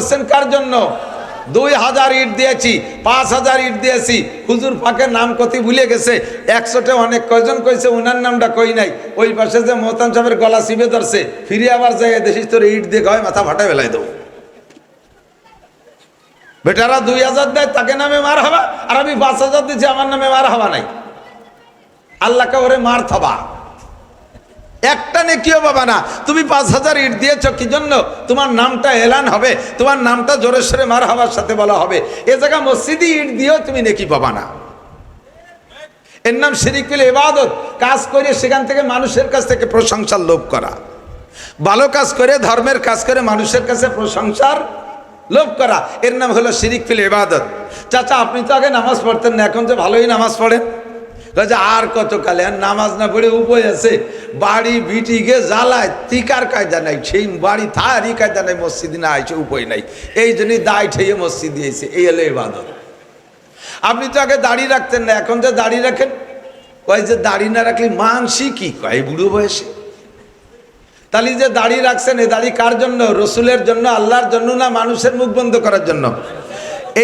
করছেন কার জন্য? দুই হাজার ইট দিয়েছি, পাঁচ হাজার ইট দিয়েছি। হুজুর ফাঁকের নাম কতি ভুলে গেছে। একশোটে অনেক কয়জন কইছে, উনার নামটা কই নাই। ওই পাশে যে মোহতান সাহেবের গলা চিবে ধরছে, ফিরে আবার যাই দেখিস তোর ইট দিয়ে গায়ে মাথা ফাটা বেলাই দেবো। বেটারা দুই হাজার দেয়, তাকে নামে মার হবা। আর আমি পাঁচ হাজার দিচ্ছি আমার নামে মার হবা নাই। আল্লাহকে ওরে মার থবা। একটা নেকিও পাবা না। তুমি পাঁচ হাজার ইট দিয়েছ, কি জন্য? তোমার নামটা এলান হবে, তোমার নামটা জোরে সরে মার হবার সাথে বলা হবে। এ জায়গা মসজিদে ইট দিয়েও তুমি নেকি পাবা না। এর নাম শিরিকুল ইবাদত, কাজ করে সেখান থেকে মানুষের কাছ থেকে প্রশংসার লোভ করা। ভালো কাজ করে ধর্মের কাজ করে মানুষের কাছে প্রশংসার লোভ করা। এর নাম হলো শিরিক ফিল ইবাদত। চাচা, আপনি তো আগে নামাজ পড়তেন না, এখন যে ভালোই নামাজ পড়েন। আর কত কালে আর নামাজ না পড়ে উপায় আছে? বাড়ি বিটিকে জ্বালায়, তিকার কায়দা নাই সেই বাড়ি থারি কায়দা নাই, মসজিদ না আইছে, উপায় নাই। এই জন্যই দায় ঠেয়ে মসজিদ দিয়েছে এই হলো ইবাদত। আপনি তো আগে দাড়ি রাখতেন না, এখন যে দাড়ি রাখেন? কয় যে দাড়ি না রাখলে মানসি কি? কয় বুড়ো বয়সে। তাহলে যে দাড়ি রাখছেন, এই দাড়ি কার জন্য? রসুলের জন্য, আল্লাহর জন্য না মানুষের মুখ বন্ধ করার জন্য?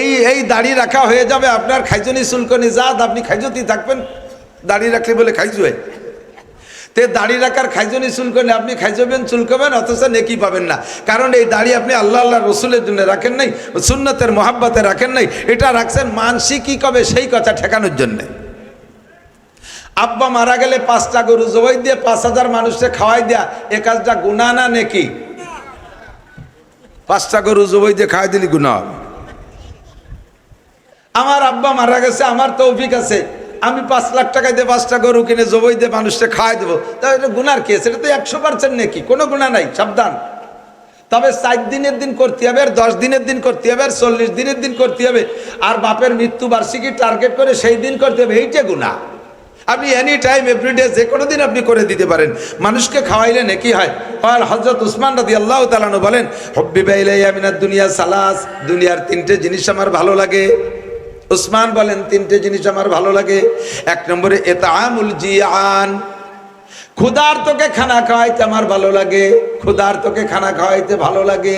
এই এই দাড়ি রাখা হয়ে যাবে, আপনার খাইজনি শুল্কনি জাত, আপনি খাইজতি থাকবেন। দাড়ি রাখলে বলে খাইজুয়ে তে দাড়ি রাখার খাইজনি শুল্কনি আপনি খাইজবেন চুলকবেন অথচ নেকি পাবেন না। কারণ এই দাড়ি আপনি আল্লাহ আল্লাহ রসুলের জন্য রাখেন নাই, সুন্নতের মহাব্বতে রাখেন নাই, এটা রাখছেন মানসি কি কবে সেই কথা ঠেকানোর জন্যে। আব্বা মারা গেলে পাঁচটা গরু জবাই দিয়ে পাঁচ হাজার মানুষকে খাওয়াই দেয়া, এ কাজটা গুণা না নাকি? পাঁচটা গরু জবাই দিয়ে খাওয়াই দিলি গুণা হবে। আমার আব্বা মারা গেছে, আমার তৌফিক আছে। আমি পাঁচ লাখ টাকা দিয়ে পাঁচটা গরু কিনে জবই দিয়ে মানুষকে খাওয়াই দেবো। তা এটা গুনার কি? আছে এটা তো একশো পার্সেন্ট নাকি? কোনো গুণা নাই, সাবধান। তবে চার দিনের দিন করতে হবে, আর দশ দিনের দিন করতে হবে, আর চল্লিশ দিনের দিন করতে হবে। আর বাপের মৃত্যু বার্ষিকী টার্গেট করে সেই দিন করতে হবে, এইটা গুণা আপনি এনি টাইম এভরিডে যে কোনো দিন আপনি করে দিতে পারেন। মানুষকে খাওয়াইলে নাকি হয়? আর হজরত উসমান রাদি আল্লাহ তালানু বলেন, হব্বি বাইলাই আমিনার দুনিয়া সালাস। দুনিয়ার তিনটে জিনিস আমার ভালো লাগে। উসমান বলেন, তিনটে জিনিস আমার ভালো লাগে। এক নম্বরে এতামুল জিয়ান। ক্ষুদার তোকে খানা খাওয়াইতে আমার ভালো লাগে। ক্ষুদার তোকে খানা খাওয়াইতে ভালো লাগে।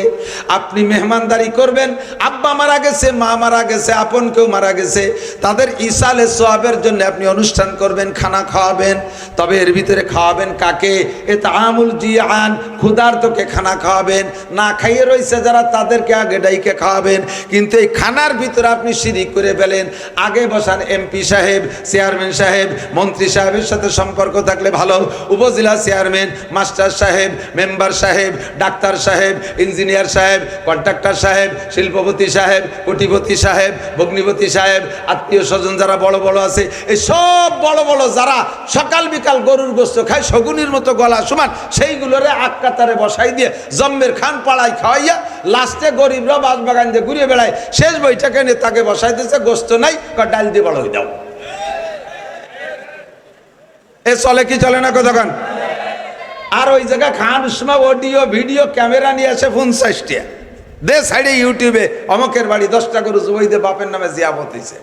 আপনি মেহমানদারি করবেন, আব্বা মারা গেছে, মা মারা গেছে, আপন কেউ মারা গেছে, তাদের ইসালে সোয়াবের জন্য আপনি অনুষ্ঠান করবেন, খানা খাওয়াবেন, তবে এর ভিতরে খাওয়াবেন কাকে? এ তামুল জিয়ান ক্ষুদার তোকে খানা খাওয়াবেন, না খাইয়ে রয়েছে যারা তাদেরকে আগে ডাইকে খাওয়াবেন, কিন্তু এই খানার ভিতরে আপনি শিরিক করে ফেলেন। আগে বসান এমপি সাহেব, চেয়ারম্যান সাহেব, মন্ত্রী সাহেবের সাথে সম্পর্ক থাকলে ভালো। উপজেলা চেয়ারম্যান, মাস্টার সাহেব, মেম্বার সাহেব, ডাক্তার সাহেব, ইঞ্জিনিয়ার সাহেব, কন্ট্রাক্টর সাহেব, শিল্পপতি সাহেব, কোটিপতি সাহেব, ভগ্নিপতি সাহেব, আত্মীয় স্বজন যারা বড় বড় আছে, এই সব বড় বড় যারা সকাল বিকাল গরুর গোস্ত খায়, শগুনির মতো গলা সমান, সেইগুলোরে আক্কাতারে বসাই দিয়ে জম্মের খান পাড়ায় খাওয়াইয়া, লাস্টে গরিবরা বাস বাগান দিয়ে ঘুরে বেড়ায়। শেষ বৈঠকে নিয়ে তাকে বসাই দিয়েছে, গোস্ত নাই ডাল দিয়ে বড় হয়ে দাও এ চলে কি চলে না কতক্ষণ আর ওই জায়গা খান সময় অডিও, ভিডিও, ক্যামেরা নিয়ে আসে সাইস্টিয়া দে সাইডে ইউটিউবে, অমকের বাড়ি, দশটা করে জুবাইদে বাপের নামে জিয়াবত হয়েছে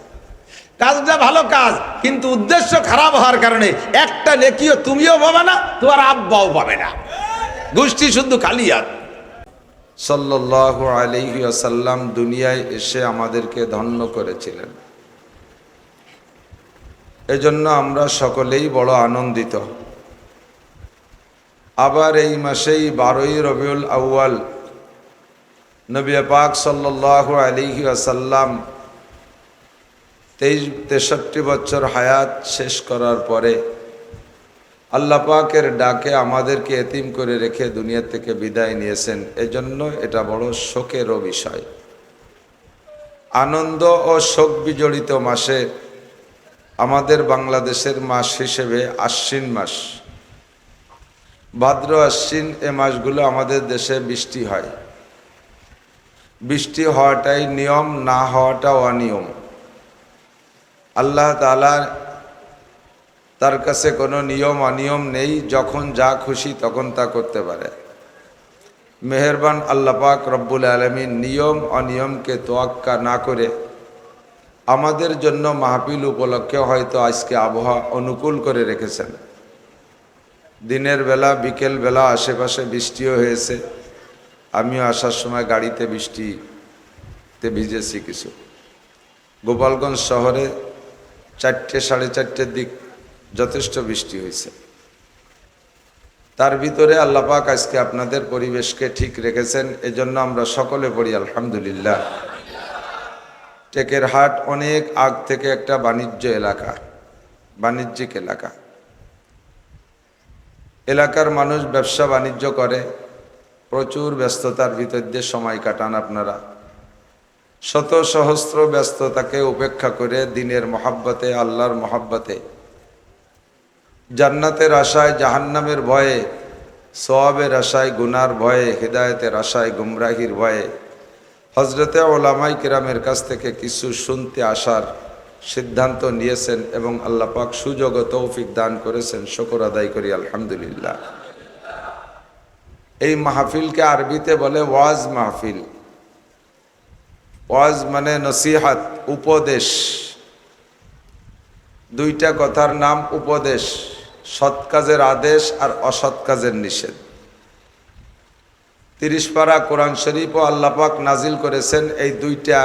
কাজটা ভালো কাজ, কিন্তু উদ্দেশ্য খারাপ হওয়ার কারণে একটা নেকিও তুমিও পাবে না, তোমার আব্বাও পাবে না। গোষ্ঠী শুধু খালিয়াত সাল্লাহ আলহি আসাল্লাম দুনিয়ায় এসে আমাদেরকে ধন্য করেছিলেন। এজন্য আমরা সকলেই বড় আনন্দিত। আবার এই মাসেই বারোই রবিউল আউয়াল নবী পাক সাল্লাহ আলিহি আসাল্লাম তেইশ, তেষট্টি বছর হায়াত শেষ করার পরে আল্লাহ পাকের ডাকে আমাদেরকে এতিম করে রেখে দুনিয়া থেকে বিদায় নিয়েছেন। এজন্য এটা বড় শোকেরও বিষয়। আনন্দ ও শোক বিজড়িত মাসে আমাদের বাংলাদেশের মাস হিসেবে আশ্বিন মাস। ভাদ্র আশ্বিন এ মাসগুলো আমাদের দেশে বৃষ্টি হয়। বৃষ্টি হওয়াটাই নিয়ম, না হওয়াটা অনিয়ম। আল্লাহ তালা তার কাছে কোনো নিয়ম, অনিয়ম নেই, যখন যা খুশি তখন তা করতে পারে। মেহরবান আল্লাপাক রব্বুল আলমীর নিয়ম, অনিয়মকে তোয়াক্কা না করে আমাদের জন্য মাহফিল উপলক্ষে হয়তো আজকে আবহাওয়া অনুকূল করে রেখেছেন। দিনের বেলা, বিকেল বেলা আশেপাশে বৃষ্টিও হয়েছে। আমিও আসার সময় গাড়িতে বৃষ্টিতে ভিজেছি কিছু। গোপালগঞ্জ শহরে চারটে, সাড়ে চারটের দিক যথেষ্ট বৃষ্টি হয়েছে। তার ভিতরে আল্লাপাক আজকে আপনাদের পরিবেশকে ঠিক রেখেছেন, এজন্য আমরা সকলে পড়ি আলহামদুলিল্লাহ। টেকের হাট অনেক আগ থেকে একটা বাণিজ্য এলাকা, বাণিজ্যিক এলাকা। এলাকার মানুষ ব্যবসা বাণিজ্য করে, প্রচুর ব্যস্ততার ভিতর দিয়ে সময় কাটান আপনারা। শত সহস্র ব্যস্ততাকে উপেক্ষা করে দিনের মহাব্বতে, আল্লাহর মহাব্বতে। জান্নাতের আশায়, জাহান্নামের ভয়ে সোয়াবের আশায়, গুনার ভয়ে, হৃদায়তের আশায়, গুমরাহির ভয়ে। হজরতে ওলামাই কিরামের কাছ থেকে কিছু শুনতে আসার সিদ্ধান্ত নিয়েছেন এবং আল্লাহ পাক সুযোগ তৌফিক দান করেছেন, শকর আদায় করি, আলহামদুলিল্লাহ। এই মাহফিলকে আরবিতে বলে ওয়াজ মাহফিল। ওয়াজ মানে নসিহাত, উপদেশ। দুইটা কথার নাম উপদেশ, সৎ কাজের আদেশ আর অসৎ কাজের নিষেধ। তিরিশ পারা কোরআন শরীফ ও আল্লাপাক নাজিল করেছেন এই দুইটা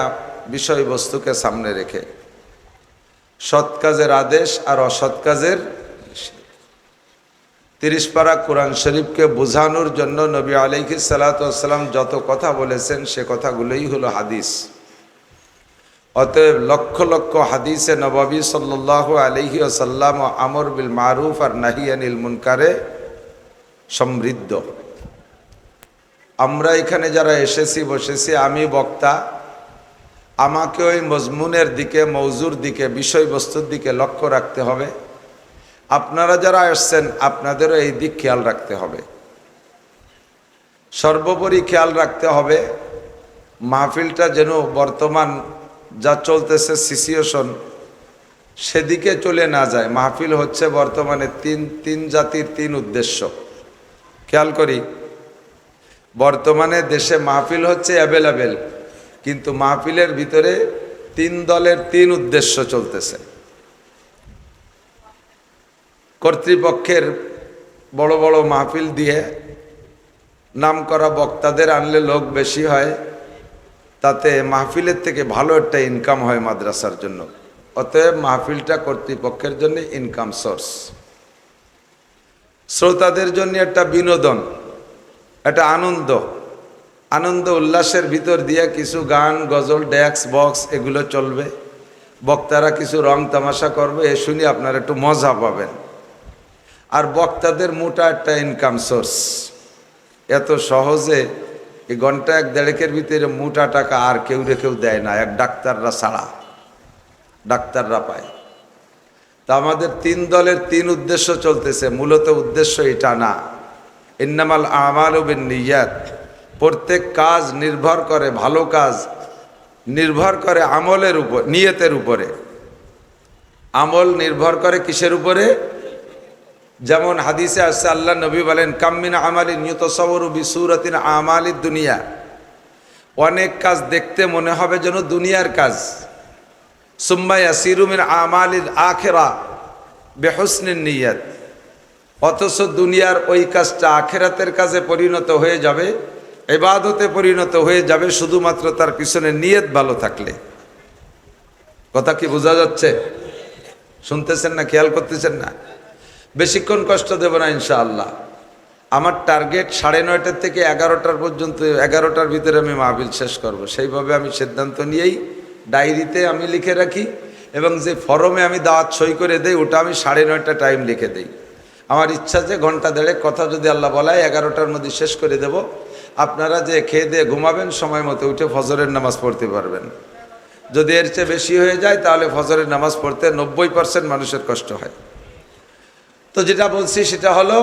বিষয়বস্তুকে সামনে রেখে। সৎ কাজের আদেশ আর অসৎ কাজের নিষেধ। তিরিশ পারা কোরআন শরীফকে বোঝানোর জন্য নবী আলাইহি সালাতাম যত কথা বলেছেন, সে কথাগুলোই হলো হাদিস অতএব লক্ষ লক্ষ হাদিসে নবাবী সাল্লাহ আলহি আসাল্লাম আমর বিল মারুফ আর নাহিয়ানিল মুনকারে সমৃদ্ধ আমরা এখানে যারা এসেছি, বসেছি, আমি বক্তা আমাকে ওই মজমুনের দিকে মৌজুর দিকে, বিষয়বস্তুর দিকে লক্ষ্য রাখতে হবে। আপনারা যারা আসছেন, আপনাদেরও এই দিক খেয়াল রাখতে হবে। সর্বোপরি খেয়াল রাখতে হবে, মাহফিলটা যেন বর্তমান যা চলতেছে সিচুয়েশন, সেদিকে চলে না যায়। মাহফিল হচ্ছে বর্তমানে তিন তিন জাতির তিন উদ্দেশ্য। খেয়াল করি, বর্তমানে দেশে মাহফিল হচ্ছে অ্যাভেলেবেল কিন্তু মাহফিলের ভিতরে তিন দলের তিন উদ্দেশ্য চলতেছে। কর্তৃপক্ষের বড় বড় মাহফিল দিয়ে নাম করা বক্তাদের আনলে লোক বেশি হয়, তাতে মাহফিলের থেকে ভালো একটা ইনকাম হয় মাদ্রাসার জন্য। অতএব মাহফিলটা কর্তৃপক্ষের জন্য ইনকাম সোর্স শ্রোতাদের জন্য একটা বিনোদন, একটা আনন্দ। আনন্দ উল্লাসের ভিতর দিয়ে কিছু গান, গজল, ড্যাক্স, বক্স, এগুলো চলবে। বক্তারা কিছু রং তামাশা করবে, এ শুনে আপনারা একটু মজা পাবেন। আর বক্তাদের মোটা একটা ইনকাম সোর্স এত সহজে এই ঘণ্টা এক দেড়েকের ভিতরে মোটা টাকা আর কেউ কেউ দেয় না, এক ডাক্তাররা ছাড়া। ডাক্তাররা পায়। তা আমাদের তিন দলের তিন উদ্দেশ্য চলতেছে। মূলত উদ্দেশ্য এটা না। ইন্নামাল আমাল বিন নিয়াত। প্রত্যেক কাজ নির্ভর করে ভালো কাজ, নির্ভর করে আমলের উপর, নিয়তের উপরে। আমল নির্ভর করে কিসের উপরে? যেমন হাদিসে আসছে, আল্লাহ নবী বলেন কাম্মিন আমালি নিয়ত সবর বিসুরতিন আমালি দুনিয়া। অনেক কাজ দেখতে মনে হবে যেন দুনিয়ার কাজ। সুম্মাইয়া সিরুমিন আমালির আখেরা বেহসনিন নিয়াত। অথচ দুনিয়ার ওই কাজটা আখেরাতের কাজে পরিণত হয়ে যাবে। এবাদতে পরিণত হয়ে যাবে শুধুমাত্র তার পিছনে নিয়ত ভালো থাকলে। কথা কি বোঝা যাচ্ছে? শুনতেছেন না, খেয়াল করতেছেন না? বেশিক্ষণ কষ্ট দেব না ইনশাআল্লাহ। আমার টার্গেট সাড়ে নয়টার থেকে এগারোটার পর্যন্ত, এগারোটার ভিতরে আমি মাহবিল শেষ করব। সেইভাবে আমি সিদ্ধান্ত নিয়েই ডায়েরিতে আমি লিখে রাখি এবং যে ফরমে আমি দাওয়াত সই করে দেই, ওটা আমি সাড়ে নয়টা টাইম লিখে দেই। আমার ইচ্ছা যে ঘণ্টা দেড়েক কথা যদি আল্লাহ বলায়, এগারোটার মধ্যে শেষ করে দেব। আপনারা যে খেয়ে দিয়ে ঘুমাবেন সময় মতো উঠে ফজরের নামাজ পড়তে পারবেন। যদি এর চেয়ে বেশি হয়ে যায়, তাহলে ফজরের নামাজ পড়তে নব্বই পার্সেন্ট মানুষের কষ্ট হয়। তো যেটা বলছি সেটা হলো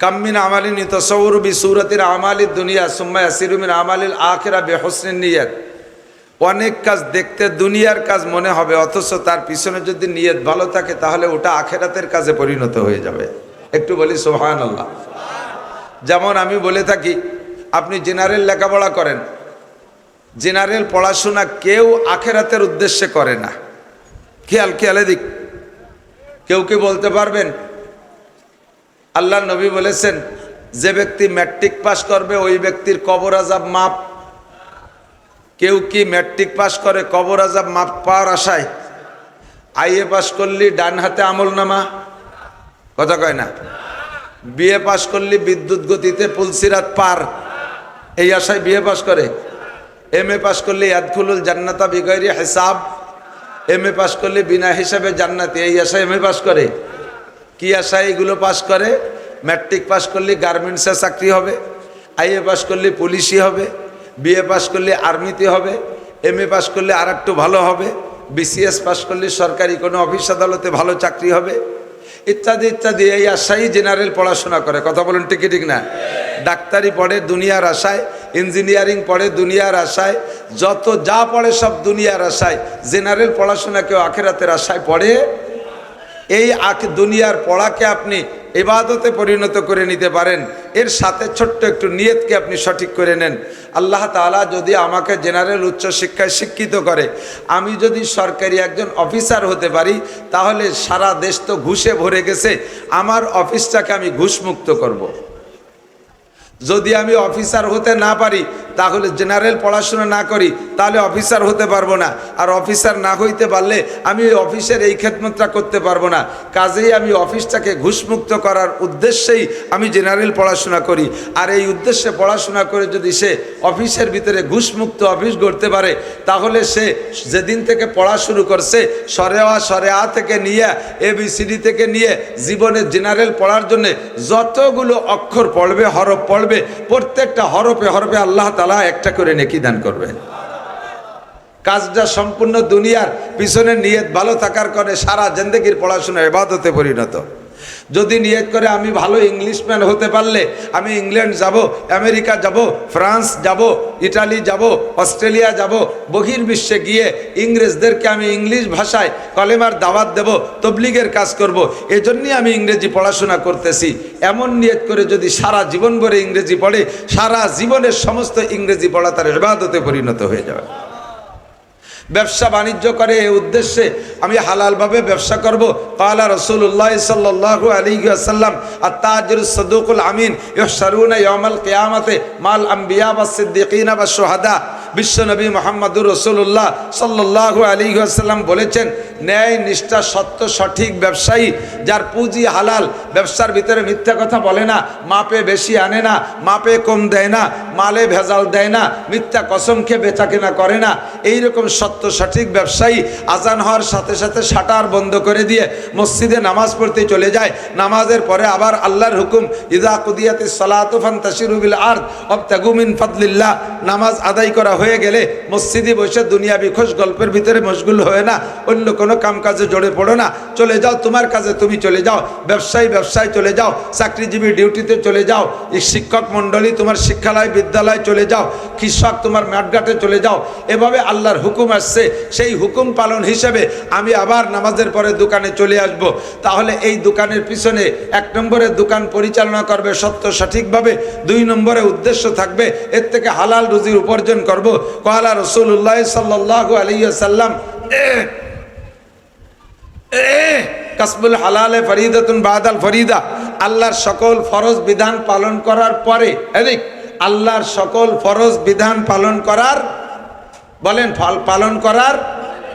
কাম্মিন আমালিন তসৌর বি সুরতির আমালির দুনিয়া, সুম্মা আসিরুমিন আমালিল আখেরা বেহসিন নিয়ত। অনেক কাজ দেখতে দুনিয়ার কাজ মনে হবে, অথচ তার পিছনে যদি নিয়ত ভালো থাকে, তাহলে ওটা আখেরাতের কাজে পরিণত হয়ে যাবে। একটু বলি সোহান আল্লাহ যেমন আমি বলে থাকি, আপনি জেনারেল লেখাপড়া করেন। জেনারেল পড়াশোনা কেউ আখেরাতের উদ্দেশ্যে করে না। খেয়াল, খেয়ালে দিক। কেউ কি বলতে পারবেন? আল্লাহ নবী বলেছেন, যে ব্যক্তি ম্যাট্রিক পাস করবে, ওই ব্যক্তির কবর আজাব মাপ। কেউ কি ম্যাট্রিক পাস করে, কবর আজাব মাপ পাওয়ার আশায়? আইএ পাস করলি, ডান হাতে আমল নামা কথা কয় না? বিএ পাস করলি বিদ্যুৎ গতিতে পুলসিরাত পার। এই আশায় বিএ পাস করে। এম এ পাস করলে ইয়াদখুলুল জান্নাতা বিগৈরি হিসাব। এম এ পাস করলে বিনা হিসাবে জান্নাতি। এই আশায় এম এ পাস করে। কি আশায় এগুলো পাস করে? ম্যাট্রিক পাস করলে গার্মেন্টসে চাকরি হবে। আইএ পাস করলে পুলিশই হবে। বিএ পাস করলে আর্মিতে হবে। এম এ পাস করলে আর একটু ভালো হবে। বিসিএস পাস করলে সরকারি কোনো অফিস আদালতে ভালো চাকরি হবে। ইত্যাদি ইত্যাদি, এই আশাই জেনারেল পড়াশোনা করে। কথা বলুন, ঠিক ঠিক না? ডাক্তারি পড়ে, দুনিয়ার আশায় ইঞ্জিনিয়ারিং পড়ে, দুনিয়ার আশায়, যত যা পড়ে সব দুনিয়ার আশায়। জেনারেল পড়াশোনা কেউ আখেরাতের আশায় পড়ে? এই আখ দুনিয়ার পড়াকে আপনি এবাদতে পরিণত করে নিতে পারেন। এর সাথে ছোট্ট একটু নিয়তকে আপনি সঠিক করে নেন। আল্লাহ তালা যদি আমাকে জেনারেল উচ্চশিক্ষায় শিক্ষিত করে, আমি যদি সরকারি একজন অফিসার হতে পারি, তাহলে সারা দেশ তো ঘুষে ভরে গেছে। আমার অফিসটাকে আমি ঘুষমুক্ত করব। যদি আমি অফিসার হতে না পারি, তাহলে জেনারেল পড়াশোনা না করি, তাহলে অফিসার হতে পারব না। আর অফিসার না হইতে পারলে আমি অফিসের এই খেদমতটা করতে পারব না। কাজেই আমি অফিসটাকে ঘুষমুক্ত করার উদ্দেশ্যেই আমি জেনারেল পড়াশোনা করি। আর এই উদ্দেশ্যে পড়াশোনা করে যদি সে অফিসের ভিতরে ঘুষমুক্ত অফিস গড়তে পারে, তাহলে সে যেদিন থেকে পড়া শুরু করছে, সরে আ সরে আ থেকে নিয়ে, এ, বি, সি, ডি থেকে নিয়ে জীবনে জেনারেল পড়ার জন্যে যতগুলো অক্ষর পড়বে, হরফ পড়বে প্রত্যেকটা হরপে হরপে আল্লাহ তালা একটা করে নেকি দান করবে কাজটা সম্পূর্ণ দুনিয়ার পিছনে নিয়ে ভালো থাকার করে সারা জেন্দেগির পড়াশোনা এবাদতে পরিণত। যদি নিয়ত করে আমি ভালো ইংলিশম্যান হতে পারলে আমি ইংল্যান্ড যাব, আমেরিকা যাব, ফ্রান্স যাব, ইটালি যাব, অস্ট্রেলিয়া যাব, বহির্বিশ্বে গিয়ে ইংরেজদেরকে আমি ইংলিশ ভাষায় কলেমার দাওয়াত দেব, তবলিগের কাজ করব, এজন্যই আমি ইংরেজি পড়াশোনা করতেছি। এমন নিয়ত করে যদি সারা জীবন ভরে ইংরেজি পড়ে, সারা জীবনের সমস্ত ইংরেজি পড়া তার এবাদতে পরিণত হয়ে যাবে। ব্যবসা বাণিজ্য করে এই উদ্দেশ্যে আমি হালালভাবে ব্যবসা করব। কালা রসুল্লাহ সাল্লাহ আলী আসাল্লাম আর তাজুল সদুকুল আমিন ইহসারুনা ইয়মাল কেয়ামতে মাল আম্বিয়া বা সিদ্দিকিনা বা সোহাদা বিশ্বনবী মোহাম্মদুর রসুল্লাহ সাল্লাহ আলী আসাল্লাম বলেছেন ন্যায়, নিষ্ঠা, সত্য, সঠিক ব্যবসায়ী, যার পুঁজি হালাল, ব্যবসার ভিতরে মিথ্যা কথা বলে না, মাপে বেশি আনে না, মাপে কম দেয় না, মালে ভেজাল দেয় না, মিথ্যা কসম খেয়ে বেচা কেনা করে না, এইরকম সত্য, সঠিক ব্যবসায়ী আজান হওয়ার সাথে সাথে শাটার বন্ধ করে দিয়ে মসজিদে নামাজ পড়তে চলে যায়। নামাজের পরে আবার আল্লাহর হুকুম, ইদা কুদিয়াতে সালাতুফান তাসিরুবিল আর্দ অব তাগুমিন ফাদলিল্লাহ। নামাজ আদায় করা হয়ে গেলে মসজিদে বসে দুনিয়াবি খোশ গল্পের ভিতরে মশগুল হয় না, অন্য কোনো কাম কাজে জড়ে পড়ো না। চলে যাও, তোমার কাজে তুমি চলে যাও। ব্যবসায়ী, ব্যবসায় চলে যাও। চাকরিজীবী ডিউটিতে চলে যাও। শিক্ষক মণ্ডলী তোমার শিক্ষালয়, বিদ্যালয় চলে যাও। কৃষক তোমার মাঠঘাটে চলে যাও। এভাবে আল্লাহর হুকুম আসছে। সেই হুকুম পালন হিসেবে আমি আবার নামাজের পরে দোকানে চলে আসব। তাহলে এই দোকানের পিছনে এক নম্বরে দোকান পরিচালনা করবে সত্য সঠিকভাবে। দুই নম্বরে উদ্দেশ্য থাকবে, এর থেকে হালাল রুজির উপার্জন করব। কলা রসুল্লাহ সাল্লাহ আলিয়া সাল্লাম কাসবুল হালালে ফরিদাতুন বাদাল ফরিদা। আল্লাহর সকল ফরজ বিধান পালন করার পরে এদিক আল্লাহর সকল ফরজ বিধান পালন করার, বলেন, ফল পালন করার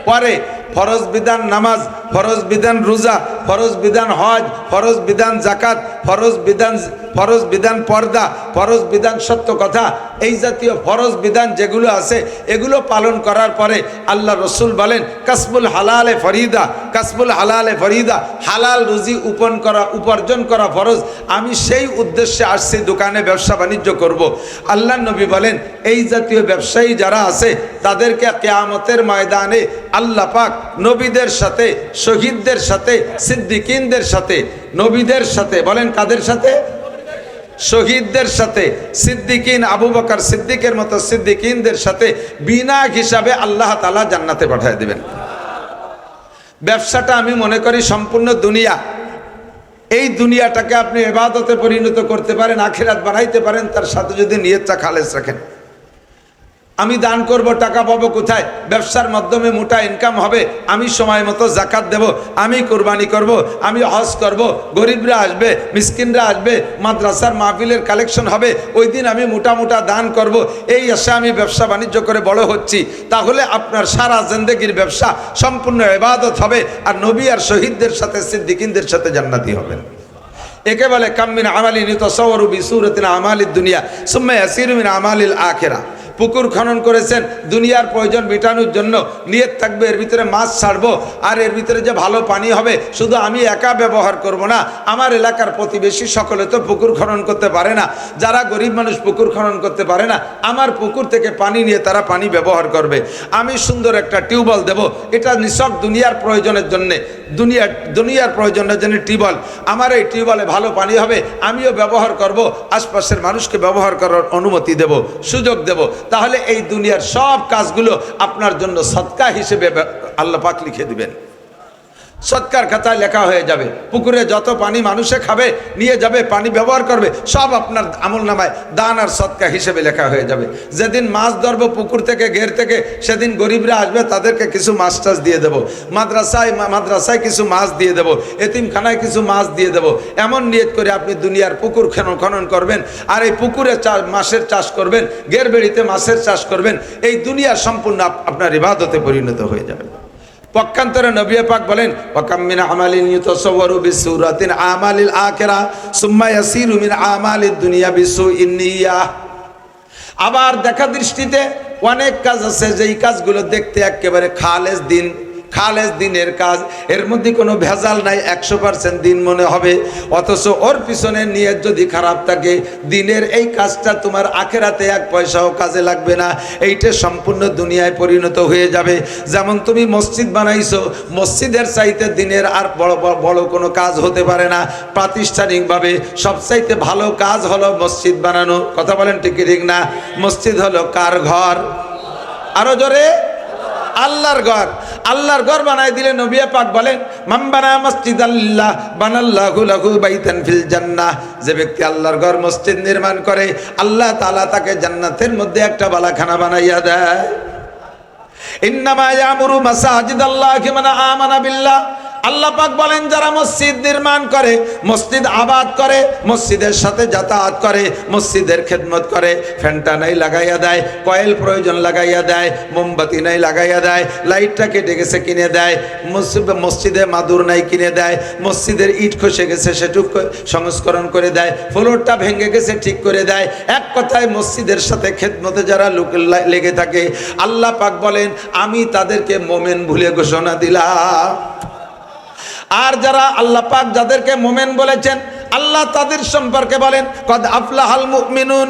পরে, ফরজ বিধান নামাজ, ফরজ বিধান রোজা, ফরজ বিধান হজ, ফরজ বিধান জাকাত ফরজ বিধান ফরজ বিধান পর্দা, ফরজ বিধান সত্য কথা, এই জাতীয় ফরজ বিধান যেগুলো আছে, এগুলো পালন করার পরে আল্লাহ রসুল বলেন, কাসবুল হালালে ফরিদা কাসবুল হালালে ফরিদা, হালাল রুজি উপন করা, উপার্জন করা ফরজ, আমি সেই উদ্দেশ্যে আসছি, দোকানে ব্যবসা বাণিজ্য করব। আল্লাহ নবী বলেন, এই জাতীয় ব্যবসায়ী যারা আছে, তাদেরকে কেয়ামতের ময়দানে আল্লাহ পাক নবীদের সাথে, শহীদদের সাথে, সিদ্দিকিনদের সাথে, নবীদের সাথে, বলেন কাদের সাথে শহীদদের সাথে, সিদ্দিকিন, আবু বকর সিদ্দিকের মতো সিদ্দিকিনদের সাথে বিনা হিসাবে আল্লাহ তালা জান্নাতে পাঠিয়ে দেবেন ব্যবসাটা আমি মনে করি সম্পূর্ণ দুনিয়া। এই দুনিয়াটাকে আপনি এবাদতে পরিণত করতে পারেন, আখেরাত বানাইতে পারেন, তার সাথে যদি নিয়তটা খালেজ রাখেন। আমি দান করব, টাকা পাবো কোথায়? ব্যবসার মাধ্যমে মোটা ইনকাম হবে। আমি সময় মতো জাকাত দেব, আমি কোরবানি করব, আমি হজ করব, গরিবরা আসবে, মিসকিনরা আসবে, মাদ্রাসার মাহফিলের কালেকশন হবে ওই দিন আমি মোটা মোটা দান করব। এই আশা আমি ব্যবসা বাণিজ্য করে বড় হচ্ছি। তাহলে আপনার সারা জিন্দগির ব্যবসা সম্পূর্ণ এবাদত হবে আর নবী আর শহীদদের সাথে, সিদ্দিকিনদের সাথে জান্নাতি হবেন। একে বলে কাম্মিন আমালি নিত সৌরু বিসুরতিন আমালির দুনিয়া, সুম্মে আমালিল আখেরা। পুকুর খনন করেছেন, দুনিয়ার প্রয়োজন মেটানোর জন্য। নিয়ত থাকবে, এর ভিতরে মাছ ছাড়বো, আর এর ভিতরে যে ভালো পানি হবে, শুধু আমি একা ব্যবহার করব না, আমার এলাকার প্রতিবেশী সকলে তো পুকুর খনন করতে পারে না, যারা গরিব মানুষ পুকুর খনন করতে পারে না, আমার পুকুর থেকে পানি নিয়ে তারা পানি ব্যবহার করবে। আমি সুন্দর একটা টিউবওয়েল দেব, এটা নিছক দুনিয়ার প্রয়োজনের জন্যে দুনিয়ার দুনিয়ার প্রয়োজনের জন্য টিউবওয়েল। আমার এই টিউবওয়েলে ভালো পানি হবে, আমিও ব্যবহার করব, আশপাশের মানুষকে ব্যবহার করার অনুমতি দেব, সুযোগ দেব। তাহলে এই দুনিয়ার সব কাজগুলো আপনার জন্য সৎকা হিসেবে আল্লাপাক লিখে দিবেন। সৎকার খাতায় লেখা হয়ে যাবে। পুকুরে যত পানি মানুষে খাবে, নিয়ে যাবে, পানি ব্যবহার করবে, সব আপনার আমল নামায় দান আর সৎকা হিসেবে লেখা হয়ে যাবে। যেদিন মাছ ধরবো পুকুর থেকে, ঘের থেকে, সেদিন গরিবরা আসবে, তাদেরকে কিছু মাছ টাছ দিয়ে দেবো। মাদ্রাসায় মাদ্রাসায় কিছু মাছ দিয়ে দেবো, এতিমখানায় কিছু মাছ দিয়ে দেবো। এমন নিয়ত করে আপনি দুনিয়ার পুকুর খনন খনন করবেন, আর এই পুকুরে মাছের চাষ করবেন, ঘের বেড়িতে মাছের চাষ করবেন, এই দুনিয়া সম্পূর্ণ আপ- আপনার ইবাদতে পরিণত হয়ে যাবে। পক্ষান্তরে নবী পাক বলেন ওয়াকাম্মিন আমালিন ইউতাসাওয়ারু বিসুরাতিন আমালিল আখিরা, সুম্মা ইয়াসিরু মিন আমালিদ দুনিয়া বিসুইন নিয়া আবার দেখা দৃষ্টিতে অনেক কাজ আছে, যেই কাজগুলো দেখতে একেবারে খালেজ দিন। খালেজ দিনের কাজ, এর মধ্যে কোনো ভেজাল নাই, একশো পার্সেন্ট দিন মনে হবে। অথচ ওর পিছনে নিয়ত যদি খারাপ থাকে, দিনের এই কাজটা তোমার আখেরাতে এক পয়সাও কাজে লাগবে না। এইটা সম্পূর্ণ দুনিয়ায় পরিণত হয়ে যাবে। যেমন তুমি মসজিদ বানাইছো, মসজিদের চাইতে দিনের আর বড় বড়- বড় কোনো কাজ হতে পারে না। প্রাতিষ্ঠানিকভাবে সবচাইতে ভালো কাজ হলো মসজিদ বানানো। কথা বলেন ঠিক ঠিক না? মসজিদ হলো কার ঘর? আরও জোরে? আল্লাহর ঘর। আল্লাহর ঘর বানায় দিলে নবিয়া পাক বলেন মাম্বানা মসজিদ আল্লাহ বানাল্লাহু লাহু বাইতান ফিল জান্নাহ। যে ব্যক্তি আল্লাহর ঘর মসজিদ নির্মাণ করে, আল্লাহ তাআলা তাকে জান্নাতের মধ্যে একটা বালাখানা বানাইয়া দেয়। ইন্নামা ইয়ামুরু মাসাজিদাল্লাহি মান আমানা বিল্লাহ। আল্লাহ পাক বলেন, যারা মসজিদ নির্মাণ করে, মসজিদ আবাদ করে, মসজিদের সাথে যাতায়াত করে, মসজিদের খেদমত করে, ফ্যানটা নাই লাগাইয়া দেয়, কয়েল প্রয়োজন লাগাইয়া দেয়, মোমবাতি নাই লাগাইয়া দেয়, লাইটটা কেটে গেছে কিনে দেয়, মসজিদ- মসজিদে মাদুর নাই কিনে দেয়, মসজিদের ইট খসে গেছে সেটুকু সংস্করণ করে দেয়, ফ্লোরটা ভেঙে গেছে ঠিক করে দেয়, এক কথায় মসজিদের সাথে খেদমতে যারা লোক লেগে থাকে, আল্লাহ পাক বলেন, আমি তাদেরকে মোমেন ভুলে ঘোষণা দিলাম। আর যারা আল্লাহ পাক যাদেরকে মোমেন বলেছেন, আল্লাহ তাদের সম্পর্কে বলেন, কদ আফলাহাল মুমিনুন।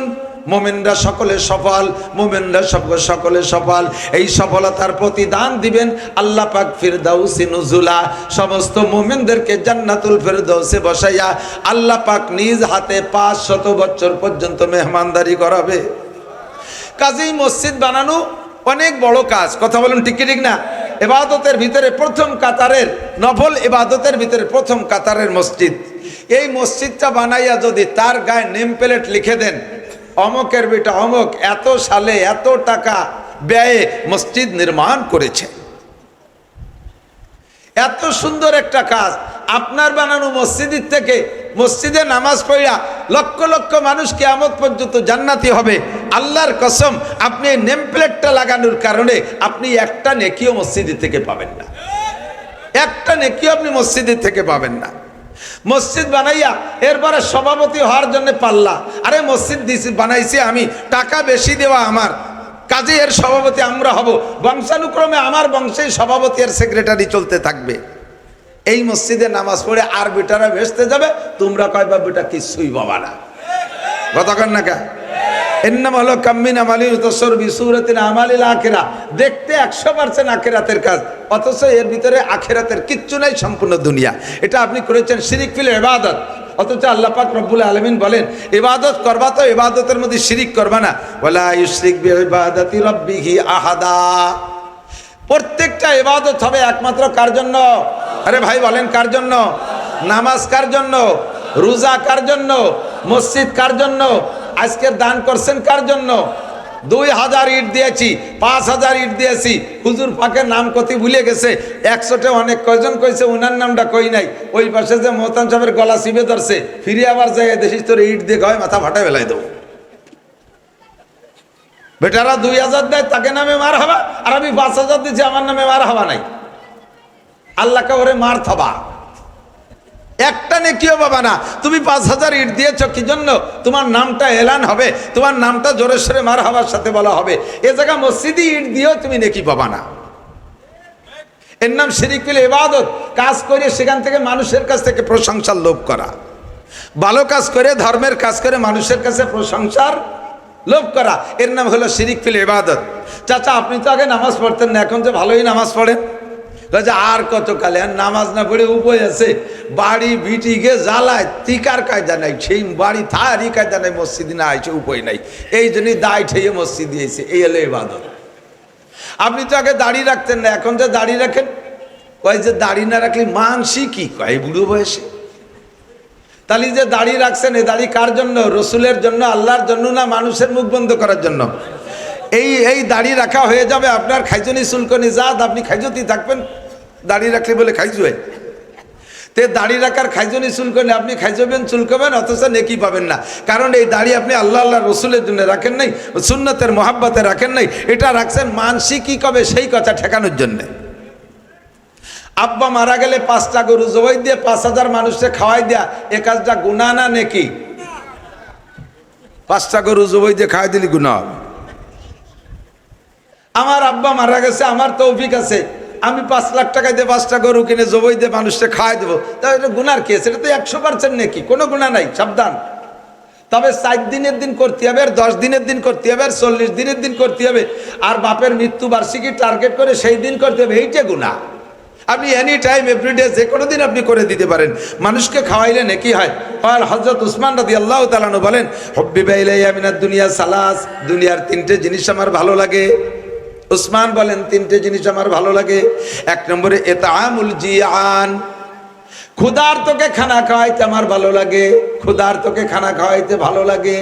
মোমেনরা সকলে সফল, মোমেনরা সকলে সফল। এই সফলতার প্রতিদান দিবেন আল্লাহ পাক ফিরদাউসি নুজুলা। সমস্ত মোমেনদেরকে জান্নাতুল ফিরদাউসে বসাইয়া আল্লাহ পাক নিজ হাতে পাঁচ শত বছর পর্যন্ত মেহমানদারি করাবে। কাজেই মসজিদ বানানো অনেক বড় কাজ। কথা বলুন ঠিক ঠিক না? এবাদতের ভিতরে প্রথম কাতারের, নফল এবাদতের ভিতরে প্রথম কাতারের মসজিদ। এই মসজিদটা বানাইয়া যদি তার গায়ে নেম প্লেট লিখে দেন, অমকের বেটা অমক এত সালে এত টাকা ব্যয়ে মসজিদ নির্মাণ করেছে। এত সুন্দর একটা কাজ। আপনার বানানো মসজিদের থেকে মসজিদে নামাজ পড়িয়া লক্ষ লক্ষ মানুষ কিয়ামত পর্যন্ত জান্নাতি হবে। আল্লাহর কসম, আপনি নেম প্লেটটা লাগানোর কারণে আপনি একটা নেকিও মসজিদের থেকে পাবেন না। একটা নেকিও আপনি মসজিদের থেকে পাবেন না। মসজিদ বানাইয়া এরপরে সভাপতি হওয়ার জন্য পাল্লা। আরে মসজিদ দিছি, বানাইছি আমি, টাকা বেশি দেওয়া আমার। কাজে এর সভাপতি আমরা হব। বংশানুক্রমে আমার বংশেই সভাপতি আর সেক্রেটারি চলতে থাকবে। এই মসজিদে নামাজ পড়ে আর বেটারা ভেসতে যাবে, তোমরা কয় বা বেটা কিছুই বাবা না। কতক্ষণ না কা? এন্নাম হলো কাম্মিন আমালি তসর বিসুরতিন আমালিল আখেরা। দেখতে একশো পার্সেন্ট আখেরাতের কাজ, অথচ এর ভিতরে আখেরাতের কিচ্ছু নাই সম্পূর্ণ দুনিয়া। এটা আপনি করেছেন শিরিক ফিল এবাদত অথচ আল্লাহ পাক রব্বুল আলমিন বলেন, ইবাদত করবা তো ইবাদতের মধ্যে শিরিক করবা না। ওলা ইউশরিক বি ইবাদাতি রাব্বিহি আহাদা। প্রত্যেকটা ইবাদত হবে একমাত্র কার জন্য? আরে ভাই বলেন কার জন্য? নামাজ কার জন্য? রোজা কার জন্য? মসজিদ কার জন্য? আজকে দান করছেন কার জন্য? দুই হাজার ইট দিয়েছি, পাঁচ হাজার ইট দিয়েছি। হুজুর ফাঁকের নাম কতি ভুলে গেছে। একশোটে অনেক কয়জন কইছে, উনার নামটা কই নাই। ওই পাশে যে মোহতান সাহেবের গলা চিবে ধরছে ফিরে আবার জায়গায় দেখিস তোর ইট দিয়ে গয় মাথা ফাটা বেলায় দেবো। বেটারা দুই হাজার দেয়, তাকে নামে মার হবা। আর আমি পাঁচ হাজার দিচ্ছি আমার নামে মার হবা নাই। আল্লাহকে ওরে মার থবা। একটা নেকিও পাবা না। তুমি পাঁচ হাজার ইট দিয়েছ, কি জন্য? তোমার নামটা এলান হবে, তোমার নামটা জোরে সরে মার হবার সাথে বলা হবে। এ জায়গা মসজিদে ইট দিয়েও তুমি নেকি পাবা না। এর নাম শিরিকুল ইবাদত। কাজ করে সেখান থেকে মানুষের কাছ থেকে প্রশংসার লোভ করা। ভালো কাজ করে, ধর্মের কাজ করে মানুষের কাছে প্রশংসার লোভ করা। এর নাম হলো শিরিক ফিল ইবাদত। চাচা, আপনি তো আগে নামাজ পড়তেন না, এখন যে ভালোই নামাজ পড়েন। যে আর কত কালে আর নামাজ না পড়ে উপায় আছে? বাড়ি গে জ্বালায়, তিকার কায়দা নাই সেই বাড়ি থারি কায়দা নাই, মসজিদে না আইছে উপায় নাই। এই জন্যই দায় ঠেয়ে মসজিদ দিয়েছে এই হলো ইবাদত। আপনি তো আগে দাড়ি রাখতেন না, এখন যে দাড়ি রাখেন? ওই যে দাড়ি না রাখলে মানসি কি কয়? বুড়ো বয়সে। তাহলে যে দাড়ি রাখছেন, এই দাড়ি কার জন্য? রসুলের জন্য, আল্লাহর জন্য না মানুষের মুখ বন্ধ করার জন্য? এই এই দাড়ি রাখা হয়ে যাবে, আপনার খাইজনি শুল্কনি জাত আপনি খাইজতি থাকবেন। দাড়ি রাখলে বলে খাইজুয়ে তে দাড়ি রাখার খাইজনি শুল্কনি আপনি খাইজবেন, চুলকবেন, অথচ নেকি পাবেন না। কারণ এই দাড়ি আপনি আল্লাহ আল্লাহ রসুলের জন্য রাখেন নাই, সুন্নতের মহাব্বতে রাখেন নাই। এটা রাখছেন মানসি কি কবে সেই কথা ঠেকানোর জন্যে। আব্বা মারা গেলে পাঁচটা গরু জবাই দিয়ে, পাঁচ হাজার মানুষকে খাওয়াই দেয়া, এ কাজটা গুণা না নাকি? পাঁচটা গরু জবাই দিয়ে খাওয়াই দিলি গুণা হবে আমার আব্বা মারা গেছে, আমার তৌফিক আছে। আমি পাঁচ লাখ টাকা দিয়ে পাঁচটা গরু কিনে জবই দিয়ে মানুষকে খাওয়াই দেবো। তা এটা গুনার কেস, এটা তো একশো পার্সেন্ট নাকি? কোনো গুণা নাই, সাবধান। তবে সাত দিনের দিন করতে হবে, আর দশ দিনের দিন করতে হবে, আর চল্লিশ দিনের দিন করতে হবে। আর বাপের মৃত্যু বার্ষিকী টার্গেট করে সেই দিন করতে হবে, এইটা গুণা আপনি এনি টাইম এভরিডে যে কোনো দিন আপনি করে দিতে পারেন। মানুষকে খাওয়াইলে নাকি হয়? আর হজরত উসমান রাদি আল্লাহ তালানু বলেন, হব্বি বাইলাই আমিনার দুনিয়া সালাস, দুনিয়ার তিনটে জিনিস আমার ভালো লাগে। উসমান বলেন তিনটে জিনিস আমার ভালো লাগে। এক নম্বরে এতামুল জিয়ান। ক্ষুদার তোকে খানা খাওয়াইতে আমার ভালো লাগে ক্ষুদার তোকে খানা খাওয়াইতে ভালো লাগে।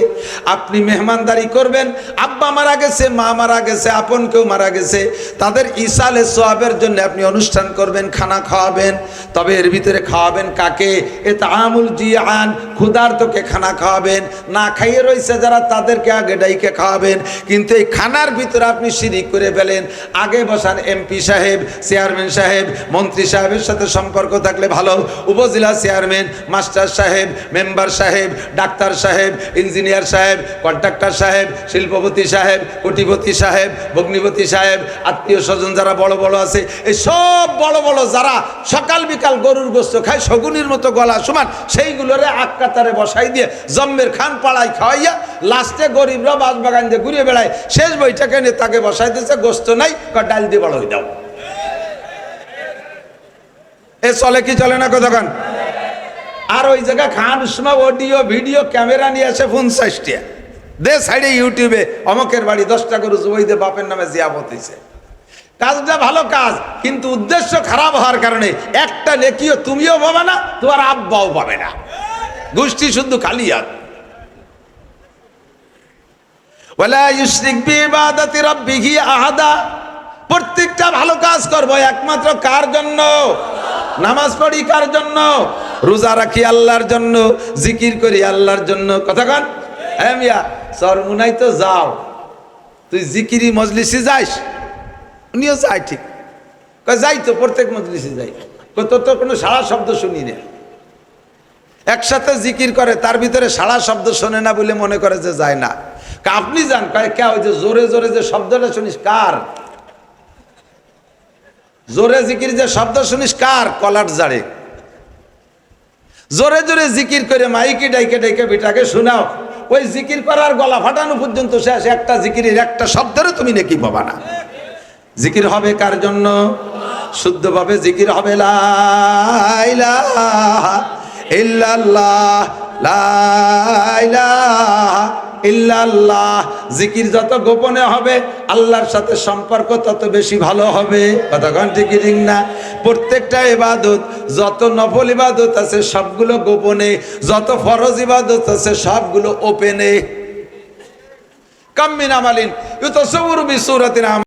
আপনি মেহমানদারি করবেন, আব্বা মারা গেছে, মা মারা গেছে, আপন কেউ মারা গেছে, তাদের ইসালে সোয়াবের জন্য আপনি অনুষ্ঠান করবেন, খানা খাওয়াবেন, তবে এর ভিতরে খাওয়াবেন কাকে? এ তামুল জিয়ান ক্ষুদার তোকে খানা খাওয়াবেন, না খাইয়ে রয়েছে যারা, তাদেরকে আগে ডাইকে খাওয়াবেন, কিন্তু এই খানার ভিতরে আপনি শিরিক করে ফেলেন। আগে বসান এমপি সাহেব, চেয়ারম্যান সাহেব, মন্ত্রী সাহেবের সাথে সম্পর্ক থাকলে ভালো উপজেলা চেয়ারম্যান, মাস্টার সাহেব, মেম্বার সাহেব, ডাক্তার সাহেব, ইঞ্জিনিয়ার সাহেব, কন্ট্রাক্টর সাহেব, শিল্পপতি সাহেব, কোটিপতি সাহেব, ভগ্নিপতি সাহেব, আত্মীয় স্বজন যারা বড় বড় আছে, এই সব বড় বড় যারা সকাল বিকাল গরুর গোস্ত খায়, শগুনির মতো গলা সমান, সেইগুলোরে আক্কাতারে বসাই দিয়ে জম্মের খান পাড়ায় খাওয়াইয়া, লাস্টে গরিবরা বাগান দিয়ে ঘুরিয়ে বেড়ায়। শেষ বইটাকে নিয়ে তাকে বসাই দিয়েছে গোস্ত নাই ডাল দিয়ে বড় হয়ে দাও এ চলে কি চলে না কতক্ষণ আর ওই জায়গা খান সময় অডিও, ভিডিও, ক্যামেরা নিয়ে আসে ফোন সাইস্টিয়া দে সাইডে ইউটিউবে, অমকের বাড়ি, দশটা করে দে বাপের নামে জিয়াবত হয়েছে কাজটা ভালো কাজ, কিন্তু উদ্দেশ্য খারাপ হওয়ার কারণে একটা নেকিও তুমিও পাবে না, তোমার আব্বাও পাবে না। গোষ্ঠী শুধু খালি হাত। ওয়ালা ইউশরিক বিইবাদাতি রাব্বিহি আহাদা। প্রত্যেকটা ভালো কাজ করব, একমাত্র কার জন্য? নামাজ পড়ি কার জন্য? রোজা রাখি আল্লাহর জন্য, জিকির করি আল্লাহর জন্য। কথা কন? হ্যাঁ মিয়া তো যাও। তুই জিকিরি মজলিসে যাইস? উনিও যাই ঠিক। যাই তো, প্রত্যেক মজলিসে যাই। তোর তো কোনো সারা শব্দ শুনি না। একসাথে জিকির করে, তার ভিতরে সারা শব্দ শোনে না বলে মনে করে যে যায় না। আপনি কয়, কে ওই যে জোরে জোরে যে শব্দটা শুনিস, কার? জোরে জিকির যে শব্দ শুনিস, কার কলার জাড়ে জোরে জোরে জিকির করে মাইকে ডাইকে ডাইকে বিটাকে শোনাও। ওই জিকির করার গলা ফাটানো পর্যন্ত শেষ। একটা জিকিরের একটা শব্দেরও তুমি নাকি পাবা না। জিকির হবে কার জন্য? শুদ্ধভাবে জিকির হবে লা ইলাহা ইল্লাল্লাহ। ইল্লাল্লাহ। জিকির যত গোপনে হবে, আল্লাহর সাথে সম্পর্ক তত বেশি ভালো হবে। কতক্ষণ ঠিকই ঠিক না? প্রত্যেকটা ইবাদত, যত নফল ইবাদত আছে, সবগুলো গোপনে। যত ফরজ ইবাদত আছে, সবগুলো ওপেনে। কাম্মিন আমালিন ইউতাসাউরু বিসূরাতিন